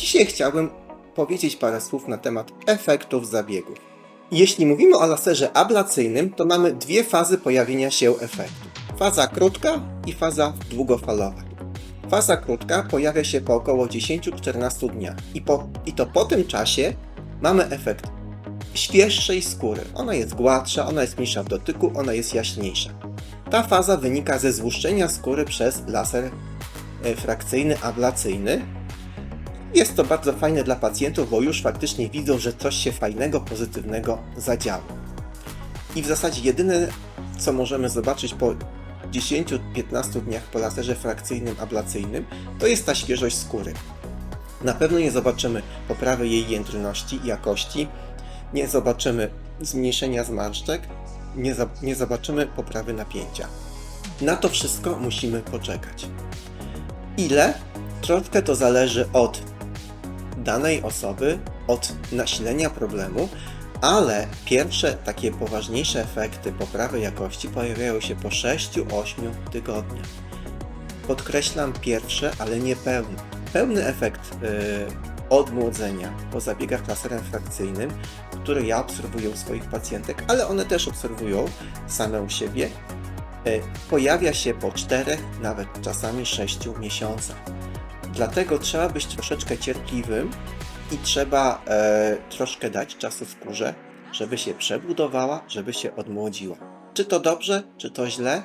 Dzisiaj chciałbym powiedzieć parę słów na temat efektów zabiegów. Jeśli mówimy o laserze ablacyjnym, to mamy dwie fazy pojawienia się efektu. Faza krótka i faza długofalowa. Faza krótka pojawia się po około 10-14 dniach i, po, i to po tym czasie mamy efekt świeższej skóry. Ona jest gładsza, ona jest mniejsza w dotyku, ona jest jaśniejsza. Ta faza wynika ze złuszczenia skóry przez laser e, frakcyjny ablacyjny. Jest to bardzo fajne dla pacjentów, bo już faktycznie widzą, że coś się fajnego, pozytywnego zadziało. I w zasadzie jedyne, co możemy zobaczyć po 10-15 dniach po laserze frakcyjnym ablacyjnym, to jest ta świeżość skóry. Na pewno nie zobaczymy poprawy jej jędrności i jakości, nie zobaczymy zmniejszenia zmarszczek, nie, za, nie zobaczymy poprawy napięcia. Na to wszystko musimy poczekać. Ile? Troszkę to zależy od danej osoby, od nasilenia problemu, ale pierwsze takie poważniejsze efekty poprawy jakości pojawiają się po 6-8 tygodniach. Podkreślam pierwsze, ale nie pełne. Pełny efekt yy, odmłodzenia po zabiegach laserem frakcyjnym, który ja obserwuję u swoich pacjentek, ale one też obserwują same u siebie, yy, pojawia się po 4, nawet czasami 6 miesiącach. Dlatego trzeba być troszeczkę cierpliwym i trzeba e, troszkę dać czasu skórze, żeby się przebudowała, żeby się odmłodziła. Czy to dobrze, czy to źle?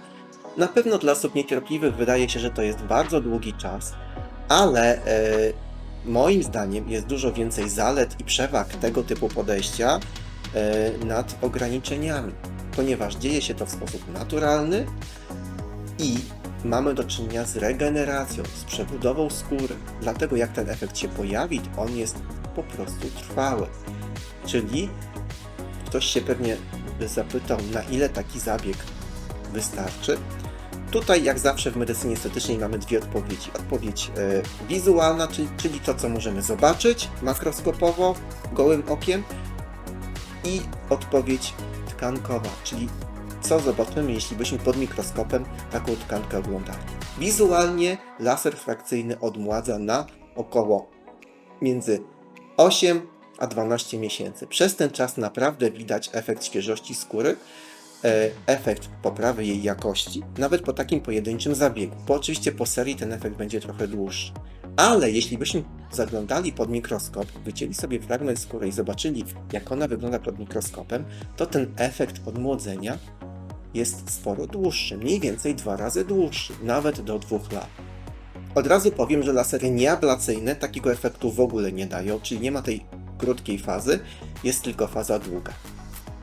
Na pewno dla osób niecierpliwych wydaje się, że to jest bardzo długi czas, ale e, moim zdaniem jest dużo więcej zalet i przewag tego typu podejścia e, nad ograniczeniami, ponieważ dzieje się to w sposób naturalny i mamy do czynienia z regeneracją, z przebudową skóry. Dlatego jak ten efekt się pojawi, to on jest po prostu trwały. Czyli ktoś się pewnie zapytał, na ile taki zabieg wystarczy. Tutaj, jak zawsze w medycynie estetycznej, mamy dwie odpowiedzi. Odpowiedź e, wizualna, czyli, czyli to, co możemy zobaczyć makroskopowo, gołym okiem, i odpowiedź tkankowa, czyli co zobaczymy, jeśli byśmy pod mikroskopem taką tkankę oglądali. Wizualnie laser frakcyjny odmładza na około między 8 a 12 miesięcy. Przez ten czas naprawdę widać efekt świeżości skóry, e, efekt poprawy jej jakości, nawet po takim pojedynczym zabiegu. Bo oczywiście po serii ten efekt będzie trochę dłuższy. Ale jeśli byśmy zaglądali pod mikroskop, wycięli sobie fragment skóry i zobaczyli, jak ona wygląda pod mikroskopem, to ten efekt odmłodzenia jest sporo dłuższy, mniej więcej dwa razy dłuższy, nawet do dwóch lat. Od razu powiem, że lasery nieablacyjne takiego efektu w ogóle nie dają, czyli nie ma tej krótkiej fazy, jest tylko faza długa.